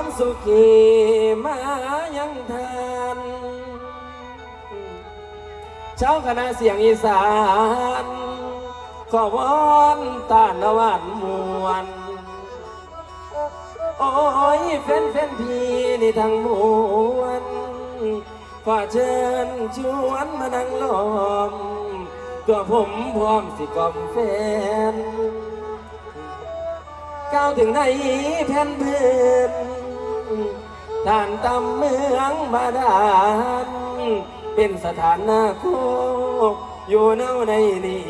ความสุขีมายังทานเช้าคณะเสียงอีสานขอวอนตานนวานมวนโอ้ยเฟ้นเฟ้นพี่นี่ทั้งมวลขอเชิญชวนมานั่งล้อมตัวผมพร้อมสิกอมแฟนก้าวถึงในแผ่นพื้น ท่านตำเมืองบาดาลเป็นสถานนาโคกอยู่เน่าในนี้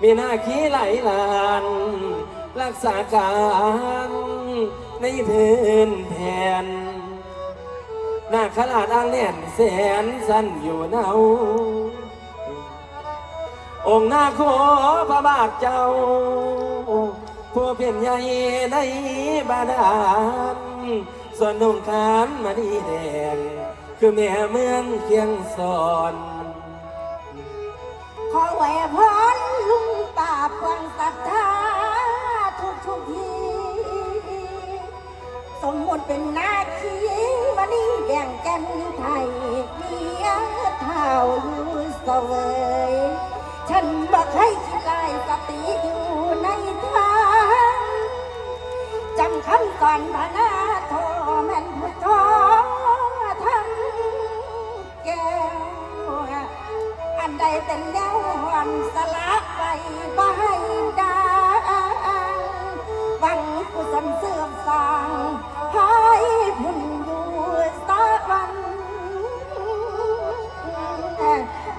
มีหน้าขี้ไหลลาน รักษาการในพื้นแผ่นหน้าขลาดอ่างแน่นแสนสั้นอยู่เนาองค์หน้าโคพระบาทเจ้า เป็นใหญ่ในบาดาลส่วนนงคานมาดีแดง คือแม่เมืองเคียงสอนขอแหวพรลุงตาพวังศรัทธาทุกทุกที สมมติเป็นนาคีวันนี้แดงแกันไทยเมียเท่าอยู่เสวย ก่อนพนาโทแม่นพุทโธทั้งแก้วอันใดเป็นแนวหอนสละไปบ่ให้ดาวังกุศลเสื่อมสางให้พุ่นอยู่สะวัน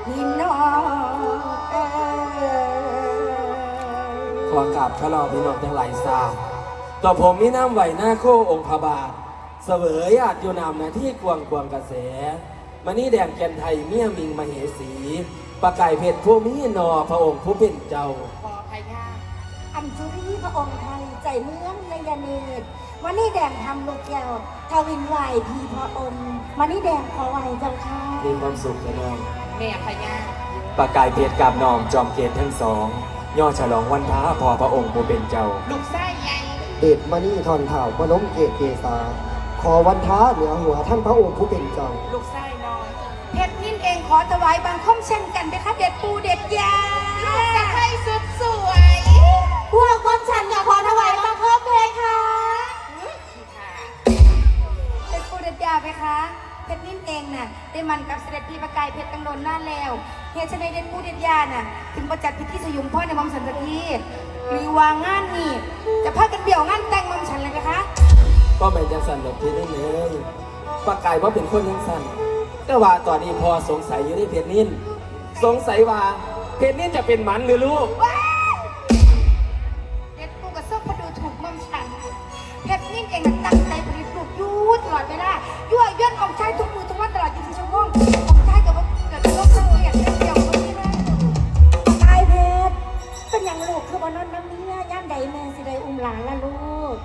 พี่น้องขอกราบขะลอพี่น้องทั้งหลายทราบ ต่อผมมีน้ำไหวหน้าโคองค์พระบาท เสวยอาจอยู่นำหนาที่กวงกวงกระแสมานี่แดงแกนไทยเมียมิงมเหสี ประกายเพชรผู้มีนอพระองค์ผู้เป็นเจ้า ขอพยาอัญชุรีพระองค์ไทยใจเมืองในยาเนตวันนี้แดงทำลูกแก้วทวินไหวพีพระองค์วันนี้แดงขอไหวเจ้าค่ะมีความสุขนะน้อง แม่พยาประกายเพชรกับน้องจอมเกตทั้งสอง ย่อฉลองวันท้าพอพระองค์ผู้เป็นเจ้า ลูกไส้ใหญ่ เดชมณีทอนข่าวพนมเกตเกษาขอวันท้าเหนือหัวท่านพระองค์ผู้เป็นเจ้า ลูกไส้น้อยเพชรนิ่นเองขอถวายบังคมเช่นกันนะคะเด็ดปูเด็ดยาลูกสะใภ้สุดสวยพวกคนฉันอยากขอถวายบังคมเพคะค่ะเด็ดปูเด็ดยาไหมคะเพชรนิ่นเองน่ะได้มันกับเสด็จพี่ประกายเพชรตั้งโดนหน้าแล้วเฮยชนเด็ดปูเด็ดยาน่ะถึงประจัดพิธีสยุมพ่อในมัมสันตที หรือวางงานนี่จะพากันเบี่ยวงานแต่งมังฉันเลยนะคะ ก็ไม่จะสั่นแบบเพชนี่เเลยปากก่เพราะเป็นคนยังสั่นก็ว่าตอนนี้พอสงสัยอยู่ที่เพชนินสงสัยว่าเพชนินจะเป็นหมันหรือลูกว้าวเพชรปูกับเสื้อพดูถูกมังฉันเพชนินเองตั้งใจผลิตลูกยูตลอดเวลายั่วย้นของชายทุกมือทุกวันตลอดอยู่ที่ช่วงของชายกับว่าเกิดโรคเสื่อมอย่งเช่ได้ตายเพชเป็นอย่างลูกคือบ่นั่นนะ แม่สิได้อุ้มหลานละลูก